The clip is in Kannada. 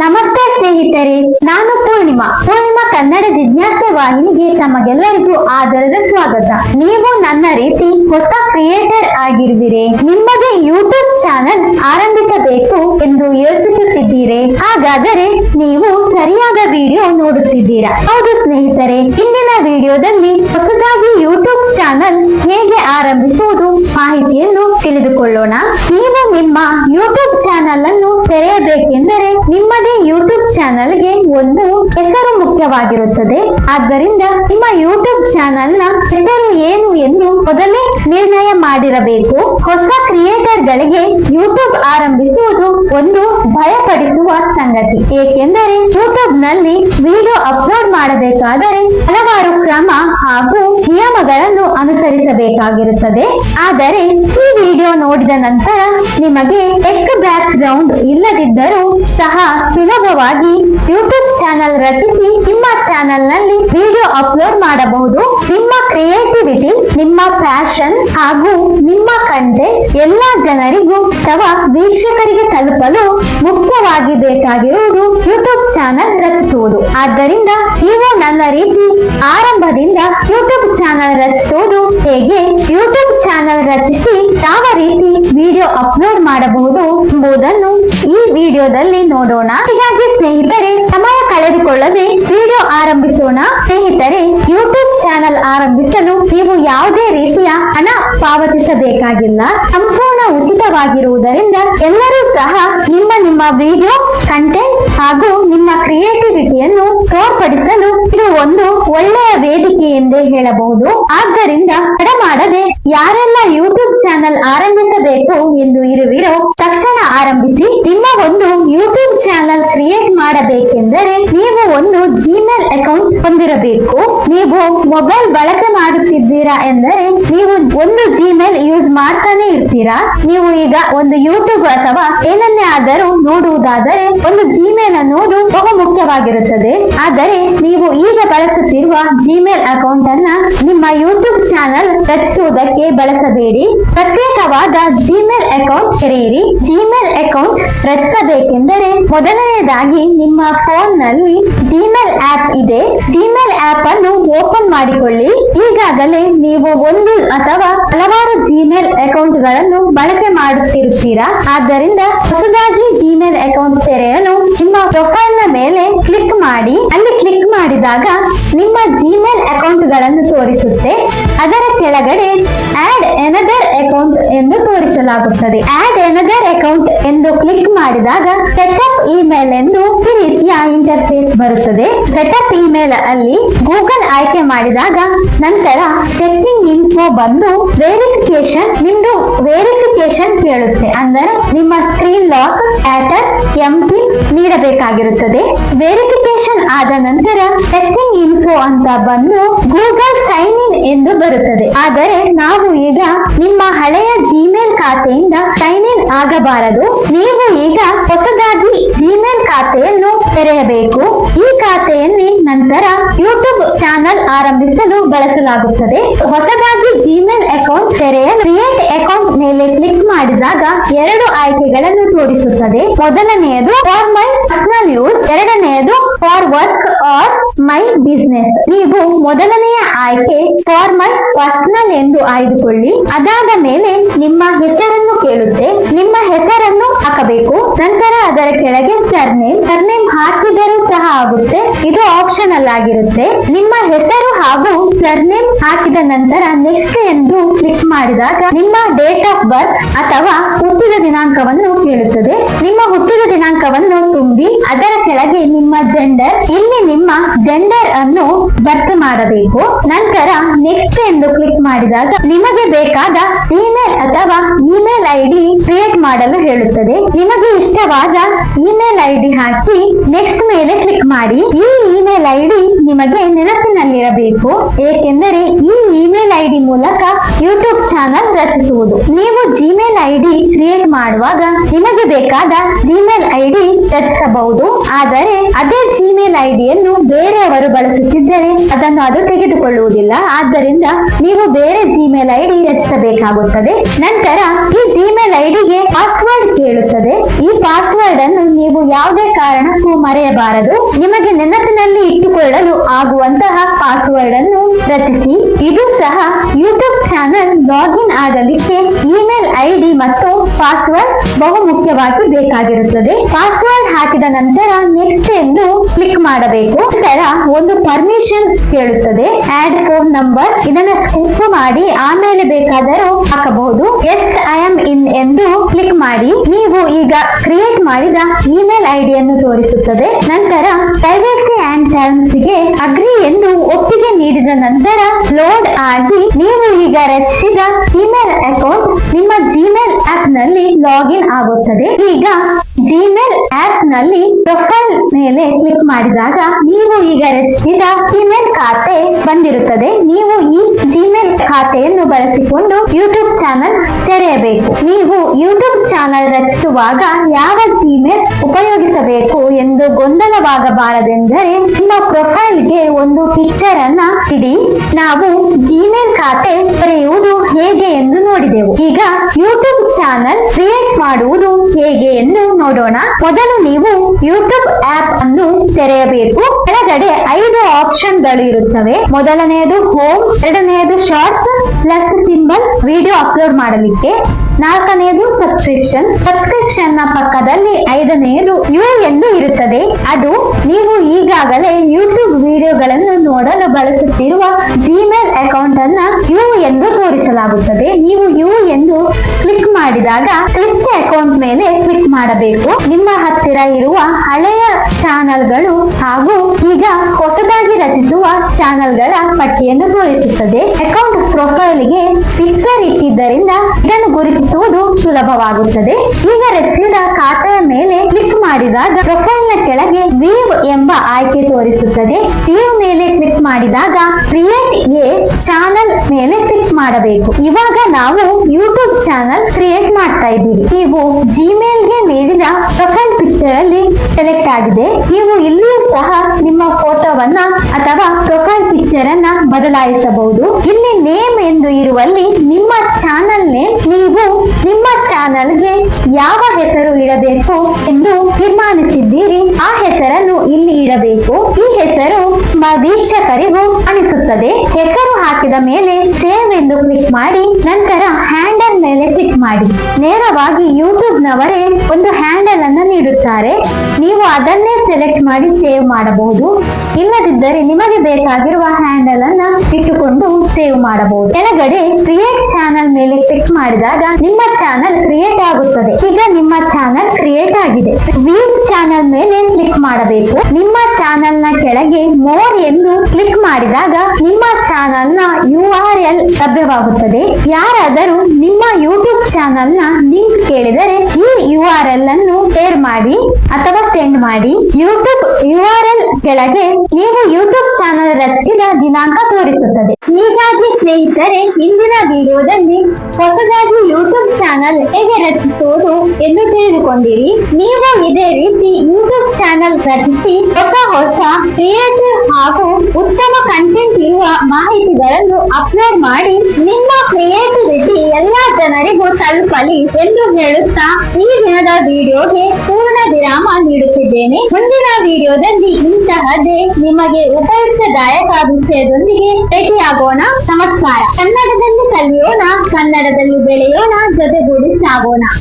ನಮಸ್ತೆ ಸ್ನೇಹಿತರೆ, ನಾನು ಪೂರ್ಣಿಮಾ. ಪೂರ್ಣಿಮಾ ಕನ್ನಡ ಜಿಜ್ಞಾಸೆ ವಾಹಿನಿಗೆ ತಮಗೆಲ್ಲರಿಗೂ ಆದರದ ಸ್ವಾಗತ. ನೀವು ನನ್ನ ರೀತಿ ಹೊಸ ಕ್ರಿಯೇಟರ್ ಆಗಿರುವಿರಿ. ನಿಮಗೆ ಯೂಟ್ಯೂಬ್ ಚಾನಲ್ ಆರಂಭಿಸಬೇಕು ಎಂದು ಯೋಚಿಸುತ್ತಿದ್ದೀರಿ. ಹಾಗಾದರೆ ನೀವು ಸರಿಯಾದ ವಿಡಿಯೋ ನೋಡುತ್ತಿದ್ದೀರಾ? ಹೌದು ಸ್ನೇಹಿತರೆ, ಇಂದಿನ ವಿಡಿಯೋದಲ್ಲಿ ಹೊಸದಾಗಿ ಯೂಟ್ಯೂಬ್ ಚಾನಲ್ ಹೇಗೆ ಆರಂಭಿಸುವುದು ಮಾಹಿತಿಯನ್ನು ತಿಳಿದುಕೊಳ್ಳೋಣ. ನೀವು ನಿಮ್ಮ ಯೂಟ್ಯೂಬ್ ಚಾನಲ್ ಅನ್ನು ತೆರೆಯಬೇಕೆಂದರೆ ನಿಮ್ಮದೇ ಯೂಟ್ಯೂಬ್ ಚಾನಲ್ಗೆ ಒಂದು ಹೆಸರು ಮುಖ್ಯವಾಗಿರುತ್ತದೆ. ಆದ್ದರಿಂದ ನಿಮ್ಮ ಯೂಟ್ಯೂಬ್ ಚಾನಲ್ನ ಹೆಸರು ಏನು ಎಂದು ಮೊದಲೇ ನಿರ್ಣಯ ಮಾಡಿರಬೇಕು. ಹೊಸ ಕ್ರಿಯೇಟರ್ ಗಳಿಗೆ ಯೂಟ್ಯೂಬ್ ಆರಂಭಿಸುವುದು ಒಂದು ಭಯಪಡಿಸುವ ಸಂಗತಿ. ಏಕೆಂದರೆ ಯೂಟ್ಯೂಬ್ನಲ್ಲಿ ವಿಡಿಯೋ ಅಪ್ಲೋಡ್ ಮಾಡಬೇಕಾದರೆ ಹಲವಾರು ಕ್ರಮ ಹಾಗೂ ನಿಯಮಗಳನ್ನು ಅನುಸರಿಸಬೇಕಾಗಿರುತ್ತದೆ. ಆದರೆ ಈ ವಿಡಿಯೋ ನೋಡಿದ ನಂತರ ನಿಮಗೆ ಟೆಕ್ ಬ್ಯಾಕ್ ಗ್ರೌಂಡ್ ಇಲ್ಲದಿದ್ದರೂ ಸಹ ಸುಲಭವಾಗಿ ಯೂಟ್ಯೂಬ್ ಚಾನೆಲ್ ರಚಿಸಿ ನಿಮ್ಮ ಚಾನಲ್ನಲ್ಲಿ ವಿಡಿಯೋ ಅಪ್ಲೋಡ್ ಮಾಡಬಹುದು. ನಿಮ್ಮ ಕ್ರಿಯೇಟಿವಿಟಿ ನಿಮ್ಮ ಪ್ಯಾಷನ್ ಹಾಗೂ ನಿಮ್ಮ ಕಂಡೆ ಎಲ್ಲಾ ಜನರಿಗೂ ಅಥವಾ ವೀಕ್ಷಕರಿಗೆ ತಲುಪಲು ಮುಖ್ಯವಾಗಿ ಬೇಕಾಗಿರುವುದು ಯೂಟ್ಯೂಬ್ ಚಾನಲ್ ರಚಿಸುವುದು. ಆದ್ದರಿಂದ ನೀವು ನನ್ನ ರೀತಿ ಆರಂಭದಿಂದ ಯೂಟ್ಯೂಬ್ ಚಾನಲ್ ರಚಿಸುವುದು ಹೇಗೆ? ಯೂಟ್ಯೂಬ್ ಚಾನಲ್ ರಚಿಸಿ ಯಾವ ರೀತಿ ವಿಡಿಯೋ ಅಪ್ಲೋಡ್ ಮಾಡಬಹುದು ಎಂಬುದನ್ನು ಈ ವಿಡಿಯೋದಲ್ಲಿ ನೋಡೋಣ. ಹೀಗಾಗಿ ಸ್ನೇಹಿತರೆ, ಸಮಯ ಕಳೆದುಕೊಳ್ಳದೆ ವಿಡಿಯೋ ಆರಂಭಿಸೋಣ. ಸ್ನೇಹಿತರೆ, ಯೂಟ್ಯೂಬ್ ಚಾನಲ್ ಆರಂಭಿಸಲು ನೀವು ಯಾವುದೇ ರೀತಿಯ ಹಣ ಪಾವತಿಸಬೇಕಾಗಿಲ್ಲ, ಸಂಪೂರ್ಣ ಉಚಿತವಾಗಿರುವುದರಿಂದ ಎಲ್ಲರೂ ಸಹ ನಿಮ್ಮ ನಿಮ್ಮ ವಿಡಿಯೋ ಕಂಟೆಂಟ್ ಹಾಗೂ ನಿಮ್ಮ ಕ್ರಿಯೇಟಿವಿಟಿಯನ್ನು ತೋರ್ಪಡಿಸಲು ಇದು ಒಂದು ಒಳ್ಳೆಯ ವೇದಿಕೆ ಎಂದೇ ಹೇಳಬಹುದು. ಆದ್ದರಿಂದ ತಡ ಮಾಡದೆ ಯಾರೆಲ್ಲ ಯೂಟ್ಯೂಬ್ ಚಾನಲ್ ಆರಂಭಿಸಬೇಕು ಎಂದು ಇರುವಿರೋ ತಕ್ಷಣ ಆರಂಭಿಸಿ. ನಿಮ್ಮ ಒಂದು ಯೂಟ್ಯೂಬ್ ಚಾನಲ್ ಕ್ರಿಯೇಟ್ ಮಾಡಬೇಕೆಂದರೆ ನೀವು ಒಂದು ಜಿಮೇಲ್ ಅಕೌಂಟ್ ಹೊಂದಿರಬೇಕು. ನೀವು ಮೊಬೈಲ್ ಬಳಕೆ ಮಾಡುತ್ತಿದ್ದೀರಾ ಎಂದರೆ ನೀವು ಒಂದು ಜಿಮೇಲ್ ಯೂಸ್ ಮಾಡ್ತಾನೆ ಇರ್ತೀರಾ. ನೀವು ಈಗ ಒಂದು ಯೂಟ್ಯೂಬ್ ಅಥವಾ ಏನನ್ನೇ ಆದರೂ ನೋಡುವುದಾದರೆ ಒಂದು ಅನ್ನೋದು ಬಹು ಮುಖ್ಯವಾಗಿರುತ್ತದೆ ಆದರೆ ನೀವು ಈಗ ಬಳಸುತ್ತಿರುವ ಜಿಮೇಲ್ ಅಕೌಂಟ್ ಅನ್ನ ನಿಮ್ಮ ಯೂಟ್ಯೂಬ್ ಚಾನಲ್ ರಚಿಸುವುದಕ್ಕೆ ಬಳಸಬೇಡಿ. ಪ್ರತ್ಯೇಕವಾದ ಜಿಮೇಲ್ ಅಕೌಂಟ್ ತೆರೆಯಿರಿ. ಜಿಮೇಲ್ ಅಕೌಂಟ್ ರಚಿಸಬೇಕೆಂದರೆ ಮೊದಲನೆಯದಾಗಿ ನಿಮ್ಮ ಫೋನ್ನಲ್ಲಿ ಜಿಮೇಲ್ ಆಪ್ ಇದೆ. ಜಿಮೇಲ್ ಆಪ್ ಅನ್ನು ಓಪನ್ ಮಾಡಿಕೊಳ್ಳಿ. ಈಗಾಗಲೇ ನೀವು ಒಂದು ಅಥವಾ ಹಲವಾರು ಜಿಮೇಲ್ ಅಕೌಂಟ್ಗಳನ್ನು ಬಳಕೆ ಮಾಡುತ್ತಿರುತ್ತೀರಾ. ಆದ್ದರಿಂದ ಹೊಸದಾಗಿ ಜಿಮೇಲ್ ಅಕೌಂಟ್ ತೆರೆಯಲು ನಿಮ್ಮ ಪ್ರೊಫೈಲ್ ಮೇಲೆ ಕ್ಲಿಕ್ ಮಾಡಿ ಅಲ್ಲಿ ಕ್ಲಿಕ್ ಮಾಡಿದಾಗ ನಿಮ್ಮ ಜಿಮೇಲ್ ಅಕೌಂಟ್ಗಳನ್ನು ತೋರಿಸುತ್ತೆ. ಅದರ ಕೆಳಗಡೆ ಆಡ್ ಎನದರ್ ಅಕೌಂಟ್ ಎಂದು ತೋರಿಸಲಾಗುತ್ತದೆ. ಆಡ್ ಎನದರ್ ಅಕೌಂಟ್ ಎಂದು ಕ್ಲಿಕ್ ಮಾಡಿದಾಗ ಸೆಟಪ್ ಇಮೇಲ್ ಎಂದು ಈ ರೀತಿಯ ಇಂಟರ್ಫೇಸ್ ಬರುತ್ತದೆ. ಸೆಟಪ್ ಇಮೇಲ್ ಅಲ್ಲಿ ಗೂಗಲ್ ಆಯ್ಕೆ ಮಾಡಿದಾಗ ನಂತರ ಚೆಕ್ಕಿಂಗ್ ಇನ್ಫೋ ಬಂದು ವೆರಿಫಿಕೇಶನ್ ನಿಮ್ದು ವೆರಿಫಿಕೇಶನ್ ಕೇಳುತ್ತೆ. ಅಂದರೆ ನಿಮ್ಮ ಸ್ಕ್ರೀನ್ ಲಾಕ್ ಆಟರ್ ಎಂಪಿನ್ ನೀಡಬೇಕಾಗಿರುತ್ತದೆ. ವೆರಿಫಿಕೇಶನ್ ಆದ ನಂತರ ಚೆಕ್ಕಿಂಗ್ ಇನ್ಫೋ ಅಂತ ಬಂದು ಗೂಗಲ್ ಸೈನ್ ಇನ್ ಎಂದು ಬರುತ್ತದೆ. ಆದರೆ ನಾವು ಈಗ ನಿಮ್ಮ ಹಳೆಯ ಜಿಮೇಲ್ ಖಾತೆಯಿಂದ ಸೈನ್ ಇನ್ ಆಗಬಾರದು. ನೀವು ಈಗ ಹೊಸದಾಗಿ ಜಿಮೇಲ್ ಖಾತೆಯನ್ನು ತೆರೆಯಬೇಕು. ಈ ಖಾತೆಯಲ್ಲಿ ನಂತರ ಯೂಟ್ಯೂಬ್ ಚಾನಲ್ ಆರಂಭಿಸಲು ಬಳಸಲಾಗುತ್ತದೆ. ಹೊಸದಾಗಿ ಜಿಮೇಲ್ ಅಕೌಂಟ್ ತೆರೆಯಲು ಕ್ರಿಯೇಟ್ ಅಕೌಂಟ್ ಮೇಲೆ ಕ್ಲಿಕ್ ಮಾಡಿದಾಗ ಎರಡು ಆಯ್ಕೆಗಳನ್ನು ತೋರಿಸುತ್ತದೆ. ಮೊದಲನೆಯದು ಫಾರ್ ಮೈ ಪರ್ಸನಲ್ ಯೂಸ್ ಎರಡನೆಯದು for work or my business ನೀವು ಮೊದಲನೆಯ ಆಯ್ಕೆ ಫಾರ್ಮಲ್ ಪರ್ಸನಲ್ ಎಂದು ಆಯ್ದುಕೊಳ್ಳಿ. ಅದಾದ ಮೇಲೆ ನಿಮ್ಮ ಹೆಸರನ್ನು ಕೇಳುತ್ತೆ. ನಿಮ್ಮ ಹೆಸರನ್ನು ಹಾಕಬೇಕು. ನಂತರ ಅದರ ಕೆಳಗೆ ಸರ್ನೇಮ್ ಸರ್ನೇಮ್ ಹಾಕಿದರೂ ಸಹ ಆಗುತ್ತೆ. ಇದು ಆಪ್ಷನಲ್ ಆಗಿರುತ್ತೆ. ನಿಮ್ಮ ಹೆಸರು ಹಾಗೂ ಸರ್ನೇಮ್ ಹಾಕಿದ ನಂತರ ನೆಕ್ಸ್ಟ್ ಎಂದು ಕ್ಲಿಕ್ ಮಾಡಿದಾಗ ನಿಮ್ಮ ಡೇಟ್ ಆಫ್ ಬರ್ತ್ ಅಥವಾ ಹುಟ್ಟಿದ ದಿನಾಂಕವನ್ನು ಕೇಳುತ್ತದೆ. ಕೆಳಗೆ ನಿಮ್ಮ ಜೆಂಡರ್ ಇಲ್ಲಿ ನಿಮ್ಮ ಜೆಂಡರ್ ಅನ್ನು ಭರ್ತಿ ಮಾಡಬೇಕು. ನಂತರ ನೆಕ್ಸ್ಟ್ ಎಂದು ಕ್ಲಿಕ್ ಮಾಡಿದಾಗ ನಿಮಗೆ ಬೇಕಾದ ಇಮೇಲ್ ಅಥವಾ ಇಮೇಲ್ ಐಡಿ ಕ್ರಿಯೇಟ್ ಮಾಡಲು ಹೇಳುತ್ತದೆ. ನಿಮಗೆ ಇಷ್ಟವಾದ ಇಮೇಲ್ ಐಡಿ ಹಾಕಿ ನೆಕ್ಸ್ಟ್ ಮೇಲೆ ಕ್ಲಿಕ್ ಮಾಡಿ. ಈ ಇಮೇಲ್ ಐಡಿ ನಿಮಗೆ ನೆನಪಿನಲ್ಲಿರಬೇಕು. ಏಕೆಂದರೆ ಈ ಇಮೇಲ್ ಐಡಿ ಮೂಲಕ ಯೂಟ್ಯೂಬ್ ಚಾನಲ್ ರಚಿಸುವುದು. ನೀವು ಜಿಮೇಲ್ ಐಡಿ ಕ್ರಿಯೇಟ್ ಮಾಡುವಾಗ ನಿಮಗೆ ಬೇಕಾದ ಜಿಮೇಲ್ ಐಡಿ ರಚಿಸಬಹುದು. ಆದರೆ ಅದೇ ಜಿಮೇಲ್ ಐಡಿಯನ್ನು ಬೇರೆಯವರು ಬಳಸುತ್ತಿದ್ದರೆ ಅದನ್ನು ಅದು ತೆಗೆದುಕೊಳ್ಳುವುದಿಲ್ಲ. ಆದ್ದರಿಂದ ನೀವು ಬೇರೆ ಜಿಮೇಲ್ ಐಡಿ ರಚಿಸಬೇಕಾಗುತ್ತದೆ. ನಂತರ ಈ ಜಿಮೇಲ್ ಐಡಿಗೆ ಪಾಸ್ವರ್ಡ್ ಕೇಳುತ್ತದೆ. ಈ ಪಾಸ್ವರ್ಡ್ ಅನ್ನು ನೀವು ಯಾವುದೇ ಕಾರಣಕ್ಕೂ ಮರೆಯಬಾರದು. ನಿಮಗೆ ನೆನಪಿನಲ್ಲಿ ಇಟ್ಟುಕೊಳ್ಳಲು ಆಗುವಂತಹ ಪಾಸ್ವರ್ಡ್ ಅನ್ನು ರಚಿಸಿ. ಇದು ಸಹ ಯೂಟ್ಯೂಬ್ ಚಾನೆಲ್ ಲಾಗಿನ್ ಆಗಲಿಕ್ಕೆ ಇಮೇಲ್ ಐಡಿ ಮತ್ತು ಪಾಸ್ವರ್ಡ್ ಬಹು ಮುಖ್ಯವಾಗಿ ಬೇಕಾಗಿರುತ್ತದೆ. ಪಾಸ್ವರ್ಡ್ ಹಾಕಿದ ನಂತರ ನೆಕ್ಸ್ಟ್ ಎಂದು ಕ್ಲಿಕ್ ಮಾಡಬೇಕು. ನಂತರ ಒಂದು ಪರ್ಮಿಷನ್ ಕೇಳುತ್ತದೆ. ಆಡ್ ಫೋನ್ ನಂಬರ್ ಇದನ್ನ ಸ್ಕಿಪ್ ಮಾಡಿ ಆಮೇಲೆ ಬೇಕಾದರೂ ಹಾಕಬಹುದು. ಎಸ್ ಐ ಆಮ್ ಇನ್ ಎಂದು ಕ್ಲಿಕ್ ಮಾಡಿ. ನೀವು ಈಗ ಕ್ರಿಯೇಟ್ ಮಾಡಿದ ಇಮೇಲ್ ಐಡಿಯನ್ನು ತೋರಿಸುತ್ತದೆ. ನಂತರ ಪ್ರೈವೇಸಿ ಅಂಡ್ ಟರ್ಮ್ಸ್ಗೆ ಅಗ್ರಿ ಎಂದು ಒಪ್ಪಿಗೆ ನೀಡಿದ ನಂತರ ಲೋಡ್ ಆಗಿ ನೀವು ಈಗ ರಚಿಸಿದ ಇಮೇಲ್ ಅಕೌಂಟ್ ನಿಮ್ಮ ಜಿಮೇಲ್ ಆಪ್ನಲ್ಲಿ ಲಾಗಿನ್ ಆಗುತ್ತದೆ. ಈಗ ಜಿಮೇಲ್ ಆಪ್ನಲ್ಲಿ ಪ್ರೊಫೈಲ್ ಮೇಲೆ ಕ್ಲಿಕ್ ಮಾಡಿದಾಗ ನೀವು ಈಗ ರಚಿಸಿದ ಇಮೇಲ್ ಖಾತೆ ಬಂದಿರುತ್ತದೆ. ನೀವು ಈ ಜಿಮೇಲ್ ಖಾತೆಯನ್ನು ಬಳಸಿಕೊಂಡು ಯೂಟ್ಯೂಬ್ ಚಾನಲ್ ತೆರೆಯಬೇಕು. ನೀವು ಯೂಟ್ಯೂಬ್ ಚಾನಲ್ ರಚಿಸುವಾಗ ಯಾವ ಜಿಮೇಲ್ ಉಪಯೋಗಿಸಬೇಕು ಎಂದು ಗೊಂದಲವಾಗಬಾರದೆಂದರೆ ನಿಮ್ಮ ಪ್ರೊಫೈಲ್ಗೆ ಒಂದು ಪಿಕ್ಚರ್ ಅನ್ನ ಇಡಿ. ನಾವು ಜಿಮೇಲ್ ಖಾತೆ ತೆರೆಯುವುದು ಹೇಗೆ ಎಂದು ನೋಡಿದೆವು. ಈಗ ಯೂಟ್ಯೂಬ್ ಚಾನಲ್ ಕ್ರಿಯೇಟ್ ಮಾಡುವುದು ಹೇಗೆ ಎಂದು ನೋಡೋಣ. ಮೊದಲು ನೀವು ಯೂಟ್ಯೂಬ್ ಆಪ್ ಅನ್ನು ತೆರೆಯಬೇಕು. ಕೆಳಗಡೆ ಐದು ಆಪ್ಷನ್ಗಳು ಇರುತ್ತವೆ. ಮೊದಲನೆಯದು ಹೋಮ್ ಎರಡನೆಯದು shorts plus symbol video upload ಮಾಡಲಿಕ್ಕೆ. ನಾಲ್ಕನೆಯದು ಸಬ್ಸ್ಕ್ರಿಪ್ಷನ್ ಸಬ್ಸ್ಕ್ರಿಪ್ಷನ್ನ ಪಕ್ಕದಲ್ಲಿ ಐದನೆಯದು ಯು ಎಂದು ಇರುತ್ತದೆ. ಅದು ನೀವು ಈಗಾಗಲೇ ಯೂಟ್ಯೂಬ್ ವಿಡಿಯೋಗಳನ್ನು ನೋಡಲು ಬಳಸುತ್ತಿರುವ ಜಿಮೇಲ್ ಅಕೌಂಟ್ ಅನ್ನ ಯು ಎಂದು ತೋರಿಸಲಾಗುತ್ತದೆ. ನೀವು ಯು ಎಂದು ಕ್ಲಿಕ್ ಮಾಡಿದಾಗ ಸ್ವಿಚ್ ಅಕೌಂಟ್ ಮೇಲೆ ಕ್ಲಿಕ್ ಮಾಡಬೇಕು. ನಿಮ್ಮ ಹತ್ತಿರ ಇರುವ ಹಳೆಯ ಚಾನೆಲ್ಗಳು ಹಾಗೂ ಈಗ ಹೊಸದಾಗಿ ರಚಿಸುವ ಚಾನೆಲ್ಗಳ ಪಟ್ಟಿಯನ್ನು ತೋರಿಸುತ್ತದೆ. ಅಕೌಂಟ್ ಪ್ರೊಫೈಲ್ಗೆ ಪಿಕ್ಚರ್ ಇಟ್ಟಿದ್ದರಿಂದ ಇದನ್ನು ಗುರುತಿಸುವುದು ಸುಲಭವಾಗುತ್ತದೆ. ಈಗ ರಚಿಸಿದ ಖಾತೆಯ ಮೇಲೆ ಕ್ಲಿಕ್ ಮಾಡಿದಾಗ ಪ್ರೊಫೈಲ್ನ ಕೆಳಗೆ ವೀವ್ ಎಂಬ ಆಯ್ಕೆ ತೋರಿಸುತ್ತದೆ. ವೀವ್ ಮೇಲೆ ಕ್ಲಿಕ್ ಮಾಡಿದಾಗ ಕ್ರಿಯೇಟ್ ಎ ಚಾನಲ್ ಮೇಲೆ ಕ್ಲಿಕ್ ಮಾಡಬೇಕು. ಇವಾಗ ನಾವು ಯೂಟ್ಯೂಬ್ ಚಾನಲ್ ಕ್ರಿಯೇಟ್ ಮಾಡ್ತಾ ಇದ್ದೀವಿ. ನೀವು ಜಿಮೇಲ್ಗೆ ನೀಡಿದ ಪ್ರೊಫೈಲ್ ಪಿಕ್ಚರ್ ಅಲ್ಲಿ ಸೆಲೆಕ್ಟ್ ಆಗಿದೆ. ನೀವು ಇಲ್ಲಿಯೂ ಸಹ ನಿಮ್ಮ ಫೋಟೋವನ್ನ ಅಥವಾ ಪ್ರೊಫೈಲ್ ಪಿಕ್ಚರ್ ಅನ್ನ ಬದಲಾಯಿಸಬಹುದು. ಇಲ್ಲಿ ನೇಮ್ ಎಂದು ಇರುವಲ್ಲಿ ನಿಮ್ಮ ಚಾನಲ್ ನೇಮ್ ನೀವು ನಿಮ್ಮ ಚಾನಲ್ಗೆ ಯಾವ ಹೆಸರು ಇಡಬೇಕು ಎಂದು ತೀರ್ಮಾನಿಸಿದ್ದೀರಿ. ಆ ಹೆಸರನ್ನು ಇಲ್ಲಿ ಇಡಬೇಕು. ಈ ಹೆಸರು ವೀಕ್ಷಕರಿಗೂ ಕಾಣಿಸುತ್ತದೆ ಹೆಸರು ಹಾಕಿದ ಮೇಲೆ ಸೇವ್ ಎಂದು ಕ್ಲಿಕ್ ಮಾಡಿ, ನಂತರ ಹ್ಯಾಂಡಲ್ ಮೇಲೆ ಕ್ಲಿಕ್ ಮಾಡಿ. ನೇರವಾಗಿ ಯೂಟ್ಯೂಬ್ ನವರೇ ಒಂದು ಹ್ಯಾಂಡಲ್ ಅನ್ನು ನೀಡುತ್ತಾರೆ. ನೀವು ಅದನ್ನೇ ಸೆಲೆಕ್ಟ್ ಮಾಡಿ ಸೇವ್ ಮಾಡಬಹುದು. ಇಲ್ಲದಿದ್ದರೆ ನಿಮಗೆ ಬೇಕಾಗಿರುವ ಹ್ಯಾಂಡಲ್ ಅನ್ನ ಇಟ್ಟುಕೊಂಡು ಸೇವ್ ಮಾಡಬಹುದು. ಕೆಳಗಡೆ ಕ್ರಿಯೇಟ್ ಚಾನಲ್ ಮೇಲೆ ಕ್ಲಿಕ್ ಮಾಡಿದಾಗ ನಿಮ್ಮ ಚಾನಲ್ ಕ್ರಿಯೇಟ್ ಆಗುತ್ತದೆ. ಈಗ ನಿಮ್ಮ ಚಾನಲ್ ಕ್ರಿಯೇಟ್ ಆಗಿದೆ. ವ್ಯೂ ಚಾನಲ್ ಮೇಲೆ ಕ್ಲಿಕ್ ಮಾಡಬೇಕು. ನಿಮ್ಮ ಚಾನಲ್ನ ಕೆಳಗೆ ಮೋರ್ ಎಂದು ಕ್ಲಿಕ್ ಮಾಡಿದಾಗ ನಿಮ್ಮ ಚಾನಲ್ನ ಯು ಆರ್ ಎಲ್ ಲಭ್ಯವಾಗುತ್ತದೆ. ಯಾರಾದರೂ ನಿಮ್ಮ ಯೂಟ್ಯೂಬ್ ಚಾನಲ್ನ ಲಿಂಕ್ ಕೇಳಿದರೆ ಈ ಯು ಆರ್ ಎಲ್ ಅನ್ನು ಶೇರ್ ಮಾಡಿ ಅಥವಾ ಸೆಂಡ್ ಮಾಡಿ. ಯೂಟ್ಯೂಬ್ ಯು ಆರ್ ಎಲ್ ಕೆಳಗೆ ನೀವು ಯೂಟ್ಯೂಬ್ ಚಾನಲ್ ರಚಿಸಿದ ದಿನಾಂಕ ತೋರಿಸುತ್ತದೆ. ಹೀಗಾಗಿ ಸ್ನೇಹಿತರೆ ಇಂದಿನ ವಿಡಿಯೋದಲ್ಲಿ ಹೊಸದಾಗಿ ಯೂಟ್ಯೂಬ್ ಚಾನಲ್ ಹೇಗೆ ರಚಿಸುವುದು ಎಂದು ತಿಳಿದುಕೊಂಡಿರಿ. ನೀವು ಇದೇ ರೀತಿ ಯೂಟ್ಯೂಬ್ ಚಾನಲ್ ರಚಿಸಿ ಹೊಸ ಹೊಸ ಕ್ರಿಯೇಟಿವ್ ಹಾಗೂ ಉತ್ತಮ ಕಂಟೆಂಟ್ ಇರುವ ಮಾಹಿತಿಗಳನ್ನು ಅಪ್ಲೋಡ್ ಮಾಡಿ ನಿಮ್ಮ ಕ್ರಿಯೇಟಿವಿಟಿ ಎಲ್ಲಾ ಜನರಿಗೂ ತಲುಪಲಿ ಎಂದು ಹೇಳುತ್ತಾ ಈ ದಿನದ ವಿಡಿಯೋಗೆ ಪೂರ್ಣ ವಿರಾಮ ನೀಡುತ್ತಿದ್ದೇನೆ. ಮುಂದಿನ ವಿಡಿಯೋದಲ್ಲಿ ಇಂತಹದೇ ನಿಮಗೆ ಉಪಯುಕ್ತದಾಯಕ ವಿಷಯದೊಂದಿಗೆ ಭೇಟಿಯಾಗೋಣ. ನಮಸ್ಕಾರ. ಕನ್ನಡದಲ್ಲಿ ಕಲಿಯೋಣ, ಕನ್ನಡದಲ್ಲಿ ಬೆಳೆಯೋಣ గుడి సాగోనా